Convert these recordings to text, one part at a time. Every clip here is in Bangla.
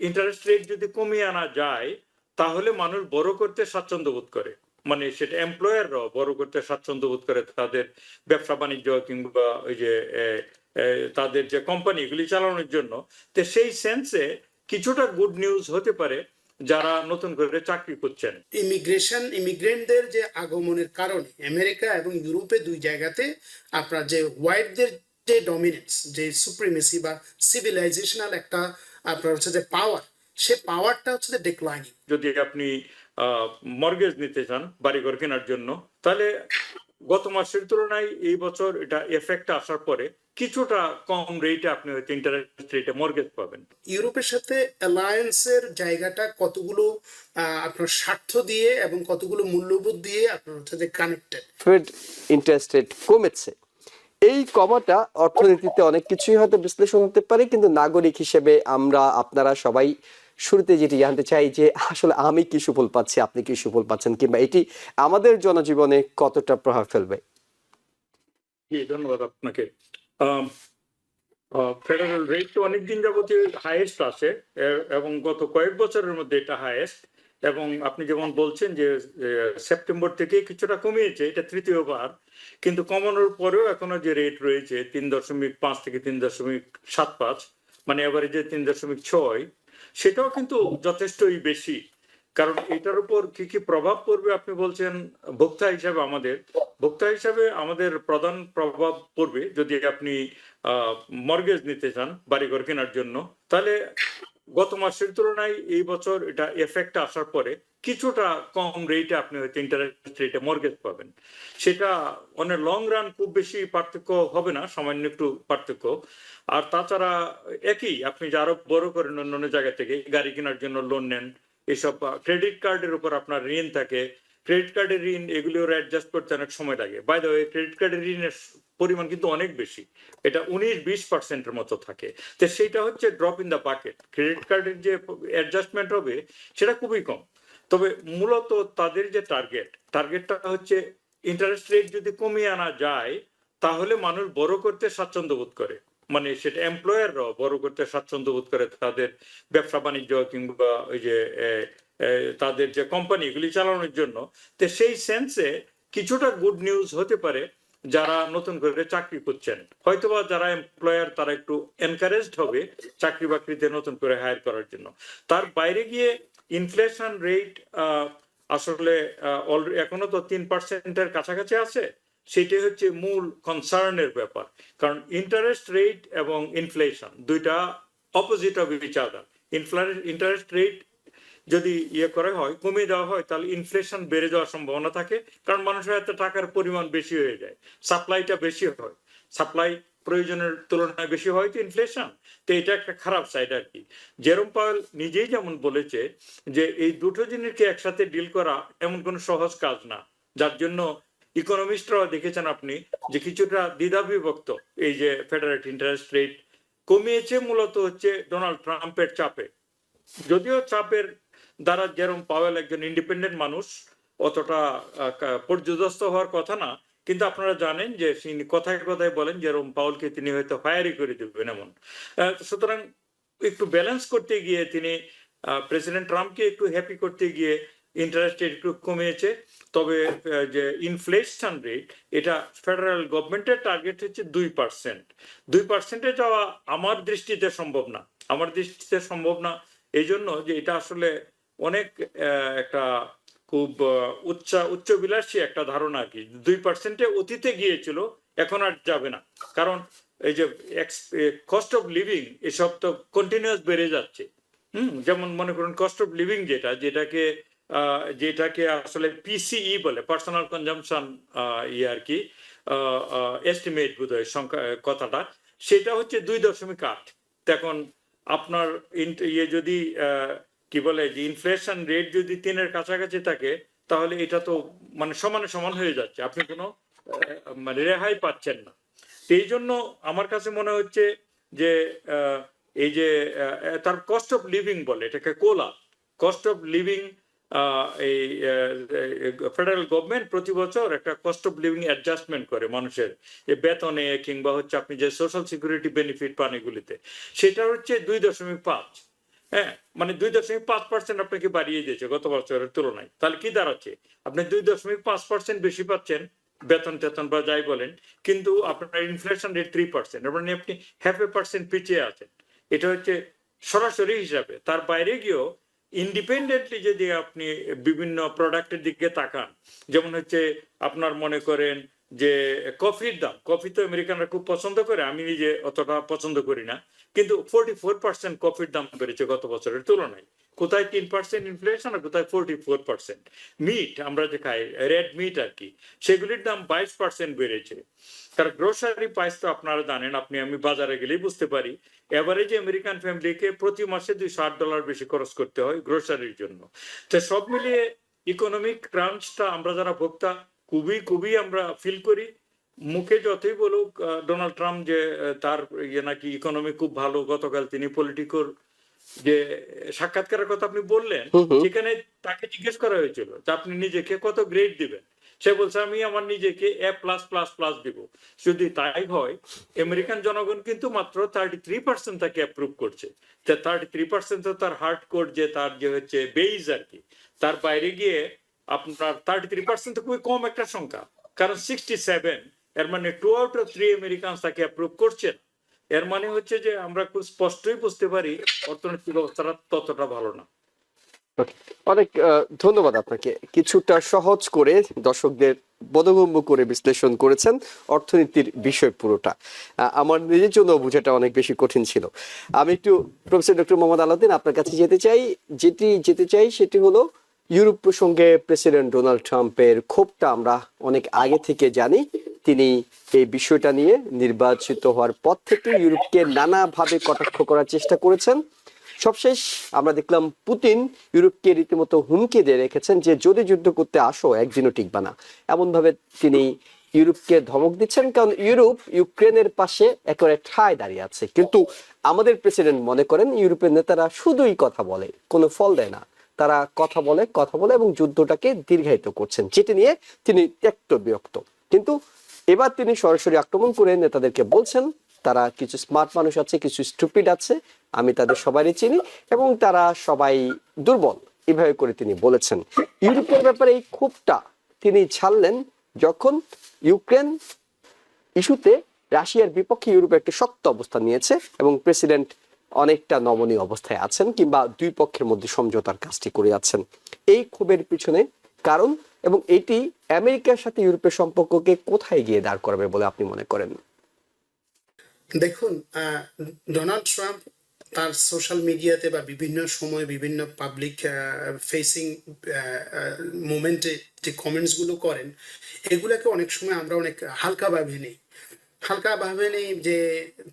ইন্টারেস্ট রেট যদি কমিয়ে আনা যায়, তাহলে মানুষ বড় করতে স্বাচ্ছন্দ্য বোধ করে। মানে সেটা এমপ্লয়াররাও বড় করতে স্বাচ্ছন্দ্য বোধ করে তাদের ব্যবসা বাণিজ্য কিংবা ওই যে তাদের যে কোম্পানি এগুলি চালানোর জন্য। তো সেই সেন্সে কিছুটা গুড নিউজ হতে পারে যারা নতুন করে চাকরি করছেন ইমিগ্রেশন ইমিগ্রেন্টদের যে আগমনের কারণে আমেরিকা এবং ইউরোপে দুই জায়গাতে আপনার যে হোয়াইটদের যে ডমিনেন্স যে সুপ্রিমেসি বা সিভিলাইজেশনাল একটা আপনার হচ্ছে যে পাওয়ার সে পাওয়ারটা হচ্ছে যে ডিক্লাইনিং যদি আপনি মর্গেজ নিতে চান বাড়িঘর কেনার জন্য তাহলে গত মাসের তুলনায় এই বছর এটা এফেক্ট আসার পরে কিছুটা কম রেটে আপনি হয়তো ইন্টারেস্ট রেটে মর্গেজ পাবেন। ইউরোপের সাথে অ্যালায়েন্সের জায়গাটা কতগুলো আহ, আপনার স্বার্থ দিয়ে এবং কতগুলো মূল্যবোধ দিয়ে আপনার হচ্ছে যে কানেক্টেড ফেড ইন্টারেস্ট রেট কমেছে। এই কমাটা অর্থনীতিতে অনেক কিছুই হয়তো বিশ্লেষণ হতে পারে, কিন্তু নাগরিক হিসেবে আমরা, আপনারা সবাই শুরুতে যেটি জানতে চাই যে, আসলে আমি কি সুফল পাচ্ছি, আপনি কি সুফল পাচ্ছেন, কিংবা এটি আমাদের জনজীবনে কতটা প্রভাব ফেলবে? জি, ধন্যবাদ আপনাকে। ফেডারেল রেট তো অনেকদিন যাবতীয় হাইয়েস্ট আছে এবং গত কয়েক বছরের মধ্যে এটা হাইয়েস্ট এবং আপনি যেমন বলছেন যে সেপ্টেম্বর থেকে কিছুটা কমিয়েছে, এটা তৃতীয়বার কিন্তু কমানোর পরেও এখনও যে রেট রয়েছে, তিন দশমিক পাঁচ থেকে তিন দশমিক সাত পাঁচ মানে এভারেজে তিন দশমিক ছয়, সেটাও কিন্তু যথেষ্টই বেশি। কারণ এটার উপর কি কি প্রভাব পড়বে আপনি বলছেন, ভোক্তা হিসাবে আমাদের। ভোক্তা হিসাবে আমাদের প্রধান প্রভাব পড়বে যদি আপনি মর্গেজ নিতে চান, বাড়িঘর কেনার জন্য, তাহলে গত মাসের তুলনায় এই বছর এটা এফেক্ট আসার পরে কিছুটা কম রেটে আপনি হয়তো ইন্টারেস্ট রেটে মর্গেজ পাবেন। সেটা অনেক লং রান খুব বেশি পার্থক্য হবে না, সামান্য একটু পার্থক্য। আর তাছাড়া একই, আপনি যে আরও বড় করেন অন্য অন্য জায়গা থেকে, গাড়ি কেনার জন্য লোন নেন, এসব ক্রেডিট কার্ডের উপর আপনার ঋণ থাকে। ক্রেডিট কার্ডের ঋণ এগুলিও অ্যাডজাস্ট করতে অনেক সময় লাগে। বাই ক্রেডিট কার্ডের ঋণের পরিমাণ কিন্তু অনেক বেশি। এটা উনিশ বিশ পার্সেন্টের মতো থাকে। তো সেইটা হচ্ছে drop in the bucket credit কার্ডের যে অ্যাডজাস্টমেন্ট হবে, সেটা খুবই কম। তবে মূলত তাদের যে টার্গেট টার্গেটটা হচ্ছে ইন্টারেস্ট রেট যদি কমিয়ে আনা যায়, তাহলে মানুষ বড় করতে স্বাচ্ছন্দ্য বোধ করে। মানে সেটা এমপ্লয়াররাও বড় করতে স্বাচ্ছন্দ্য বোধ করে তাদের ব্যবসা বাণিজ্য কিংবা ওই যে তাদের যে কোম্পানিগুলি চালানোর জন্য। তো সেই সেন্সে কিছুটা গুড নিউজ হতে পারে। যারা নতুন করে চাকরি করছেন হয়তোবা যারা এমপ্লয়ার তারা একটু এনকারেজড হবে চাকরি বাকরিতে নতুন করে হায়ার করার জন্য। তার বাইরে গিয়ে ইনফ্লেশন রেট আসলে এখনও তো তিন পার্সেন্টের কাছাকাছি আছে, সেটাই হচ্ছে মূল কনসার্নের ব্যাপার। কারণ ইন্টারেস্ট রেট এবং ইনফ্লেশন দুইটা opposite of each other interest rate যদি ইয়ে করা হয়, কমিয়ে দেওয়া হয়, তাহলে ইনফ্লেশন বেড়ে যাওয়ার সম্ভাবনা থাকে। কারণ মানুষের হাতে টাকার পরিমাণ বেশি হয়ে যায় সাপ্লাইটা বেশি হয়। সাপ্লাই প্রয়োজনের তুলনায় বেশি হয় তো ইনফ্লেশন তো এটা একটা খারাপ সাইড আর কি। জেরম পাওয়েল নিজেই যেমন বলেছে যে, এই দুটো জিনিসকে একসাথে ডিল করা এমন কোনো সহজ কাজ না। যার জন্য ইকোনমিস্টরা দেখেছেন আপনি যে, কিছুটা দ্বিধা বিভক্ত এই যে ফেডারেট ইন্টারেস্ট রেট কমিয়েছে মূলত হচ্ছে ডোনাল্ড ট্রাম্পের চাপে। যদিও চাপের দ্বারা যেরকম পাওয়েল একজন ইন্ডিপেন্ডেন্ট মানুষ, অতটা পর্যদস্ত হওয়ার কথা না, কিন্তু আপনারা জানেন যে তিনি কথায় কথায় বলেন যেরকম পাউলকে তিনি হয়তো ফায়ারি করে দেবেন এমন। সুতরাং একটু ব্যালেন্স করতে গিয়ে তিনি প্রেসিডেন্ট ট্রাম্পকে একটু হ্যাপি করতে গিয়ে ইন্টারেস্ট একটু কমিয়েছে, তবে যে ইনফ্লেশন রেট এটা ফেডারেল গভর্নমেন্টের টার্গেট হচ্ছে দুই পার্সেন্ট দুই পার্সেন্টে যাওয়া আমার দৃষ্টিতে সম্ভব না। আমার দৃষ্টিতে সম্ভব না, এই জন্য যে এটা আসলে অনেক একটা খুব আহ, উচ্চ উচ্চবিলাসী একটা ধারণা আর কি। দুই পার্সেন্টে অতীতে গিয়েছিল এখন আর যাবে না। কারণ এই যে কস্ট অফ লিভিং এসব তো কন্টিনিউয়াস বেড়ে যাচ্ছে। হুম যেমন মনে করুন কস্ট অফ লিভিং যেটা যেটাকে যেটাকে আসলে পিসিই বলে পার্সোনাল কনজামশন ইয়ে আর কি এস্টিমেট বোধ হয় সংখ্যা কথাটা। সেটা হচ্ছে দুই দশমিক আট। এখন আপনার ইয়ে যদি কি বলে, যে ইনফ্লেশন রেট যদি তিনের কাছাকাছি থাকে, তাহলে এটা তো মানে সমানে সমান হয়ে যাচ্ছে। আপনি কোনো মানে রেহাই পাচ্ছেন না। তো এই জন্য আমার কাছে মনে হচ্ছে যে এই যে তার কস্ট অফ লিভিং বলে, এটাকে কোলা। কস্ট অফ লিভিং এই ফেডারেল গভর্নমেন্ট প্রতি বছর একটা কস্ট অফ লিভিং অ্যাডজাস্টমেন্ট করে মানুষের। যে বেতনে কিংবা হচ্ছে আপনি যে সোশ্যাল সিকিউরিটি বেনিফিট পান এগুলিতে। সেটা হচ্ছে দুই দশমিক পাঁচ। হ্যাঁ মানে দুই দশমিক পাঁচ পার্সেন্ট আপনাকে বাড়িয়ে দিয়েছে গত বছরের তুলনায়। তাহলে কি দাঁড়াচ্ছে? আপনি দুই দশমিক পাঁচ পার্সেন্ট বেশি পাচ্ছেন, বেতন টেতন বা যাই বলেন, কিন্তু আপনার ইনফ্লেশন রেট থ্রি পার্সেন্ট মানে আপনি হ্যাফ এ পার্সেন্ট পিছিয়ে আছেন। এটা হচ্ছে সরাসরি হিসাবে। তার বাইরে গিয়েও ইন্ডিপেন্ডেন্টলি যদি আপনি বিভিন্ন প্রোডাক্টের দিকে তাকান, যেমন হচ্ছে আপনার মনে করেন যে কফির দাম, কফি তো আমেরিকানরা খুব পছন্দ করে, আমি নিজে অতটা পছন্দ করি না। কিন্তু ফোর্টি ফোর পার্সেন্ট কফির দাম বেড়েছে গত বছরের তুলনায়। কোথায় তিন পার্সেন্ট ইনফ্লেশন আর কোথায় ফোর্টি ফোর পার্সেন্ট মিট আমরা যে খাই রেড মিট আর কি, সেগুলির দাম বাইশ পার্সেন্ট বেড়েছে। তার গ্রোসারি প্রাইস তো আপনারা জানেন, আপনি, আমি বাজারে গেলেই বুঝতে পারি এভারেজ আমেরিকান ফ্যামিলিকে প্রতি মাসে দুইশো আট ডলার বেশি খরচ করতে হয় গ্রোসারির জন্য। তো সব মিলিয়ে ইকোনমিক ক্রাঞ্চটা আমরা যারা ভোক্তা খুবই খুবই আমরা ফিল করি। মুখে যতই বলুক ডোনাল্ড ট্রাম্প যে তার ইয়ে নাকি ইকোনমি খুব ভালো গতকাল তিনি পলিটিকর যে সাক্ষাৎকারের কথা আপনি বললেন। সেখানে তাকে জিজ্ঞেস করা হয়েছিল যে আপনি নিজেকে কত গ্রেড দিবেন? সে বলছে আমি আমার নিজেকে এ প্লাস প্লাস প্লাস দিব। যদি তাই হয় আমেরিকান জনগণ কিন্তু মাত্র থার্টি থ্রি পার্সেন্ট তাকে অ্যাপ্রুভ করছে। থার্টি থ্রি পার্সেন্ট তো তার হার্ড কোড যে তার যে হচ্ছে বেইজ আর কি তার বাইরে গিয়ে আপনার থার্টি থ্রি পার্সেন্ট তো খুবই কম একটা সংখ্যা। কারণ সিক্সটি সেভেন এর মানে two out of three American তাকে অ্যাপ্রুভ করছেন। এর মানে হচ্ছে যে আমরা খুব স্পষ্টই বুঝতে পারি, অর্থনৈতিক অবস্থাটা ততটা ভালো না। অনেক ধন্যবাদ আপনাকে। কিছুটা সহজ করে দর্শকদের বোধগম্য করে বিশ্লেষণ করেছেন অর্থনীতির বিষয় পুরোটা। আমার নিজের জন্য বোঝাটা অনেক বেশি কঠিন ছিল। আমি একটু প্রফেসর ডক্টর মোহাম্মদ আলাউদ্দিন আপনার কাছে যেতে চাই। যেটি যেতে চাই সেটি হলো ইউরোপ প্রসঙ্গে প্রেসিডেন্ট ডোনাল্ড ট্রাম্পের ক্ষোভটা আমরা অনেক আগে থেকে জানি। তিনি এই বিষয়টা নিয়ে নির্বাচিত হওয়ার পর থেকে ইউরোপকে নানাভাবে কটাক্ষ করার চেষ্টা করেছেন। সবশেষ আমরা দেখলাম পুতিন ইউরোপকে রীতিমতো হুমকি দিয়ে রেখেছেন যে, যদি যুদ্ধ করতে আসো, একদিনও টিকবা না। এমন ভাবে তিনি ইউরোপকে ধমক দিচ্ছেন, কারণ ইউরোপ ইউক্রেনের পাশে একেবারে ঠায় দাঁড়িয়ে আছে। কিন্তু আমাদের প্রেসিডেন্ট মনে করেন, ইউরোপের নেতারা শুধুই কথা বলে, কোনো ফল দেয় না। তারা কথা বলে কথা বলে এবং যুদ্ধটাকে দীর্ঘায়িত করছেন। যেটি নিয়ে তিনি ত্যক্ত বিরক্ত। কিন্তু এবার তিনি সরাসরি আক্রমণ করে নেতাদেরকে বলছেন, তারা কিছু স্মার্ট মানুষ আছে, কিছু স্টুপিড আছে, আমি তাদের সবারই চিনি এবং তারা সবাই দুর্বল। এভাবে করে তিনি বলেছেন। ইউরোপের ব্যাপারে এই ক্ষোভটা তিনি ছাড়লেন যখন ইউক্রেন ইস্যুতে রাশিয়ার বিপক্ষে ইউরোপে একটি শক্ত অবস্থান নিয়েছে এবং প্রেসিডেন্ট অনেকটা নমনীয় অবস্থায় আছেন কিংবা দুই পক্ষের মধ্যে সমঝোতার কাজটি করে আছেন এই ক্ষোভের পিছনে কারণ এবং এটি আমেরিকার সাথে ইউরোপের সম্পর্ককে কোথায় গিয়ে দাঁড় করাবে বলে আপনি মনে করেন? দেখুন ডোনাল্ড ট্রাম্প তার সোশ্যাল মিডিয়াতে বা বিভিন্ন সময় বিভিন্ন পাবলিক ফেসিং মুমেন্টে যে কমেন্টসগুলো করেন, এগুলোকে অনেক সময় আমরা অনেক হালকা ভাবে নেই। হালকা ভাবে নেই যে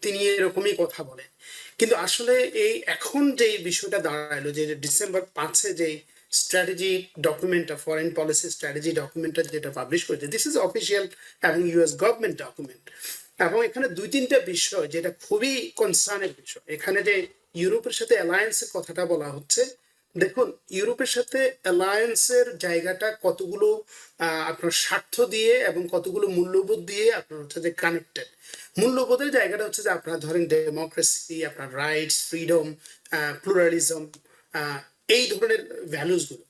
তিনি এরকমই কথা বলেন। কিন্তু আসলে এই এখন যে বিষয়টা দাঁড়াল, যে ডিসেম্বর পাঁচে যে স্ট্র্যাটেজি ডকুমেন্টটা ফরেন পলিসি স্ট্র্যাটেজি ডকুমেন্টটা যেটা পাবলিশ করেছে দিস ইজ অফিসিয়াল এবং ইউএস গভর্নমেন্ট ডকুমেন্ট এবং এখানে দুই তিনটা বিষয় যেটা খুবই কনসার্নের বিষয়। এখানে যে ইউরোপের সাথে অ্যালায়েন্সের কথাটা বলা হচ্ছে দেখুন, ইউরোপের সাথে অ্যালায়েন্সের জায়গাটা কতগুলো আপনার স্বার্থ দিয়ে এবং কতগুলো মূল্যবোধ দিয়ে আপনার হচ্ছে যে কানেক্টেড মূল্যবোধের জায়গাটা হচ্ছে যে আপনার ধরেন ডেমোক্রেসি আপনার রাইটস ফ্রিডম প্লুরালিজম এই ধরনের ভ্যালুসগুলো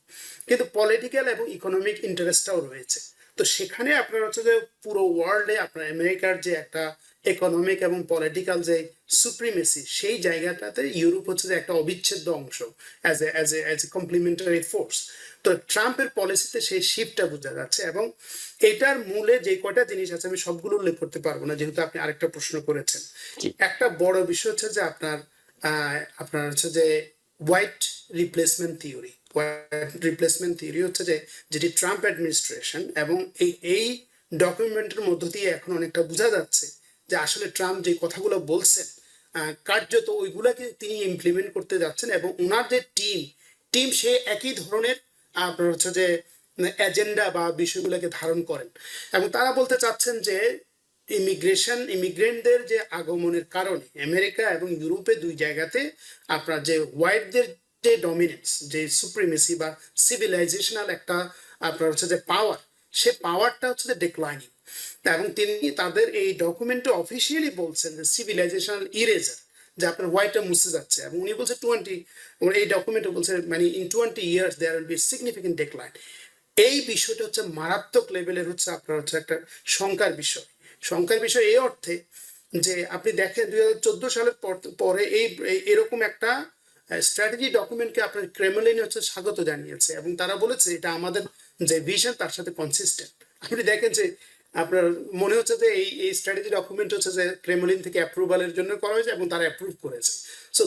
কিন্তু পলিটিক্যাল এবং ইকোনমিক ইন্টারেস্টটাও রয়েছে। তো সেখানে আপনার হচ্ছে যে পুরো ওয়ার্ল্ডে আপনার আমেরিকার যে একটা ইকোনমিক এবং পলিটিক্যাল যে সুপ্রিমেসি সেই জায়গাটাতে ইউরোপ হচ্ছে যে একটা অবিচ্ছেদ্য অংশ as a as a as a complimentary force তো ট্রাম্পের পলিসিতে সেই শিফটটা বোঝা যাচ্ছে এবং এটার মূলে যে কয়টা জিনিস আছে আমি সবগুলো উল্লেখ করতে পারব না যেহেতু আপনি আরেকটা প্রশ্ন করেছেন। একটা বড় বিষয় হচ্ছে যে আপনার আহ, আপনার হচ্ছে যে white replacement theory replacement theory হচ্ছে যে, যেটি ট্রাম্প অ্যাডমিনিস্ট্রেশন এবং এই এই ডকুমেন্টের মধ্য দিয়ে এখন অনেকটা বোঝা যাচ্ছে যে আসলে ট্রাম্প যে কথাগুলো বলছেন কার্যত ওইগুলাকে তিনি ইমপ্লিমেন্ট করতে যাচ্ছেন এবং ওনার যে টিম টিম সে একই ধরনের আপনার হচ্ছে যে এজেন্ডা বা বিষয়গুলোকে ধারণ করেন। এবং তারা বলতে চাচ্ছেন যে ইমিগ্রেশন ইমিগ্রেন্টদের যে আগমনের কারণে আমেরিকা এবং ইউরোপে দুই জায়গাতে আপনার যে হোয়াইটদের যে ডমিনেন্স যে সুপ্রিমেসি বা সিভিলাইজেশনাল একটা, আপনার হচ্ছে যে পাওয়ার সে পাওয়ারটা হচ্ছে যে ডিক্লাইনিং এবং তিনি তাদের এই ডকুমেন্টে অফিসিয়ালি বলছেন যে সিভিলাইজেশনাল ইরেজার যে আপনার হোয়াইটটা মুছে যাচ্ছে। এবং উনি বলছে টোয়েন্টি এই ডকুমেন্টে বলছে মানে in twenty years there will be significant decline এই বিষয়টা হচ্ছে মারাত্মক লেভেলের হচ্ছে আপনার হচ্ছে একটা শঙ্কার বিষয়। শঙ্কার বিষয় এই অর্থে যে আপনি দেখেন দুই হাজার চোদ্দ সালের পর- এই- এরকম একটা স্ট্র্যাটেজি ডকুমেন্টকে আপনার ক্রেমলিন হচ্ছে স্বাগত জানিয়েছে এবং তারা বলেছে এটা আমাদের যে ভিশন তার সাথে কনসিস্টেন্ট আপনি দেখেন যে আপনার মনে হচ্ছে যে এই এই স্ট্র্যাটেজি ডকুমেন্ট হচ্ছে যে ক্রেমলিন থেকে অ্যাপ্রুভালের জন্য করা হয়েছে এবং তারা অ্যাপ্রুভ করেছে। So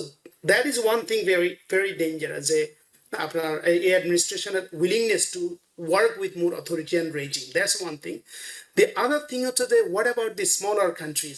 that is one thing very very dangerous যে আপনার এই অ্যাডমিনিস্ট্রেশনের willingness to work with more authority and raising that's one thing the other thing হচ্ছে যে what about the smaller countries